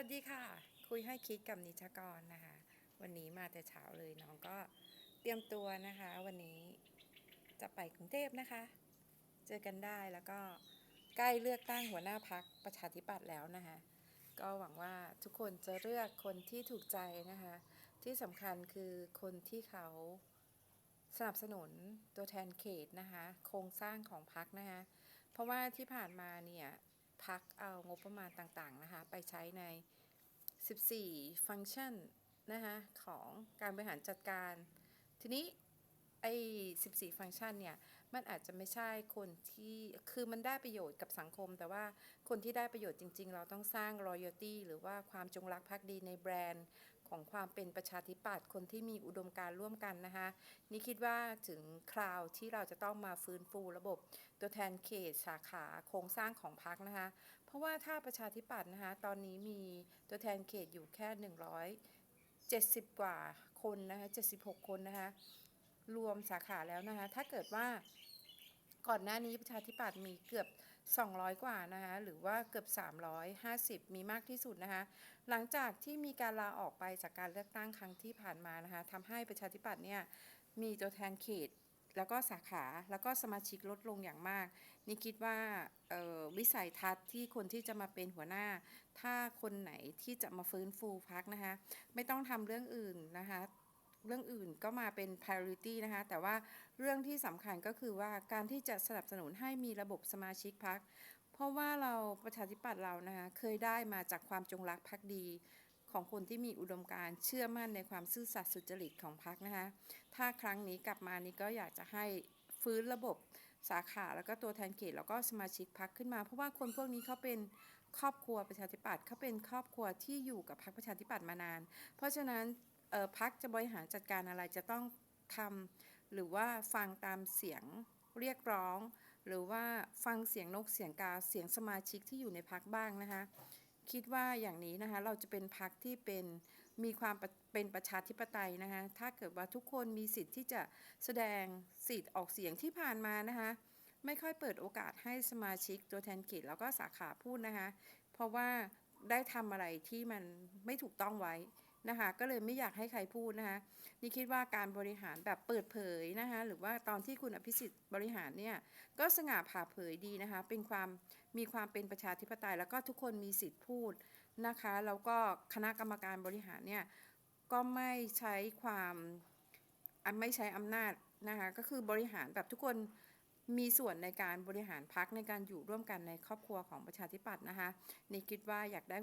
วัสดีค่ะ คุยให้คิดกับนิชกรนะคะ วันนี้มาแต่เช้าเลยน้องก็เตรียมตัวนะคะ วันนี้จะไปกรุงเทพนะคะ เจอกันได้แล้วก็ใกล้เลือกตั้งหัวหน้าพักประชาธิปัตย์แล้วนะคะ ก็หวังว่าทุกคนจะเลือกคนที่ถูกใจนะคะ ที่สำคัญคือคนที่เขาสนับสนุนตัวแทนเขตนะคะ โครงสร้างของพักนะคะ เพราะว่าที่ผ่านมาเนี่ย พักเอางบประมาณต่างๆนะคะ ไปใช้ใน 14 ฟังก์ชันนะคะของการบริหารจัดการ ทีนี้ไอ้14 ฟังก์ชันเนี่ย มันอาจจะไม่ใช่คนที่คือมันได้ประโยชน์กับสังคม แต่ว่าคนที่ได้ประโยชน์จริง ๆ เราต้องสร้าง loyalty หรือว่าความจงรักภักดีในแบรนด์ ของความเป็นประชาธิปัตย์คนที่มีอุดมการร่วมกันนะคะนี่คิดว่าถึงคราวที่เราจะต้องมาฟื้นฟูระบบ ตัวแทนเขตสาขาโครงสร้างของพรรคนะคะ เพราะว่าถ้าประชาธิปัตย์นะคะตอนนี้มีตัวแทนเขตอยู่แค่ 170 กว่าคนนะคะ76 คนนะคะรวมสาขาแล้วนะคะถ้าเกิดว่า ก่อนหน้านี้ประชาธิปัตย์มีเกือบ 200 กว่านะคะหรือว่าเกือบ 350 มีมากที่สุดนะคะหลังจากที่มีการลาออกไปจากการเลือกตั้งครั้งที่ผ่านมานะคะทำให้ประชาธิปัตย์เนี่ยมีตัวแทนเขตแล้วก็สาขาแล้วก็สมาชิกลดลงอย่างมาก นี่คิดว่าวิสัยทัศน์ที่คนที่จะมาเป็นหัวหน้า ถ้าคนไหนที่จะมาฟื้นฟูพักนะคะ ไม่ต้องทำเรื่องอื่นนะคะ เรื่องอื่นก็มาเป็น priority นะคะ แต่ว่าเรื่องที่สำคัญก็คือว่าการที่จะสนับสนุนให้มีระบบสมาชิกพัก เพราะว่าเราประชาธิปัตย์เรานะคะเคยได้มาจากความจงรักภักดีของคนที่มีอุดมการเชื่อมั่นในความซื่อสัตย์สุจริตของพรรคนะคะ ถ้าครั้งนี้กลับมานี่ก็อยากจะให้ฟื้นระบบสาขาแล้วก็ตัวแทนเขตแล้วก็สมาชิกพรรคขึ้นมา เพราะว่าคนพวกนี้เขาเป็นครอบครัวประชาธิปัตย์เขาเป็นครอบครัวที่อยู่กับพรรคประชาธิปัตย์มานาน เพราะฉะนั้น พรรคจะบริหารจัดการอะไรจะต้องทำหรือว่าฟังตามเสียงเรียกร้อง หรือว่าฟังเสียงนกเสียงกาเสียงสมาชิกที่อยู่ในพักบ้างนะคะ คิดว่าอย่างนี้นะคะเราจะเป็นพักที่เป็นมีความเป็นประชาธิปไตยนะคะถ้าเกิดว่าทุกคนมีสิทธิ์ที่จะแสดงสิทธิ์ออกเสียงที่ผ่านมานะคะไม่ค่อยเปิดโอกาสให้สมาชิกตัวแทนเขตแล้วก็สาขาพูดนะคะ เพราะว่าได้ทำอะไรที่มันไม่ถูกต้องไว้ นะคะก็เลยไม่อยากให้ใครพูดนะคะนี่คิดว่าการบริหารแบบเปิดเผยนะคะหรือว่าตอนที่คุณอภิสิทธิ์บริหารเนี่ยก็สง่าผ่าเผยดีนะคะเป็นความมีความเป็นประชาธิปไตย แล้วก็ทุกคนมีสิทธิ์พูดนะคะแล้วก็คณะกรรมการบริหารเนี่ยก็ไม่ใช้ความไม่ใช้อำนาจนะคะก็คือบริหารแบบทุกคนมีส่วนในการบริหารพักในการอยู่ร่วมกันในครอบครัวของประชาธิปัตย์นะคะนี่คิดว่าอยากได้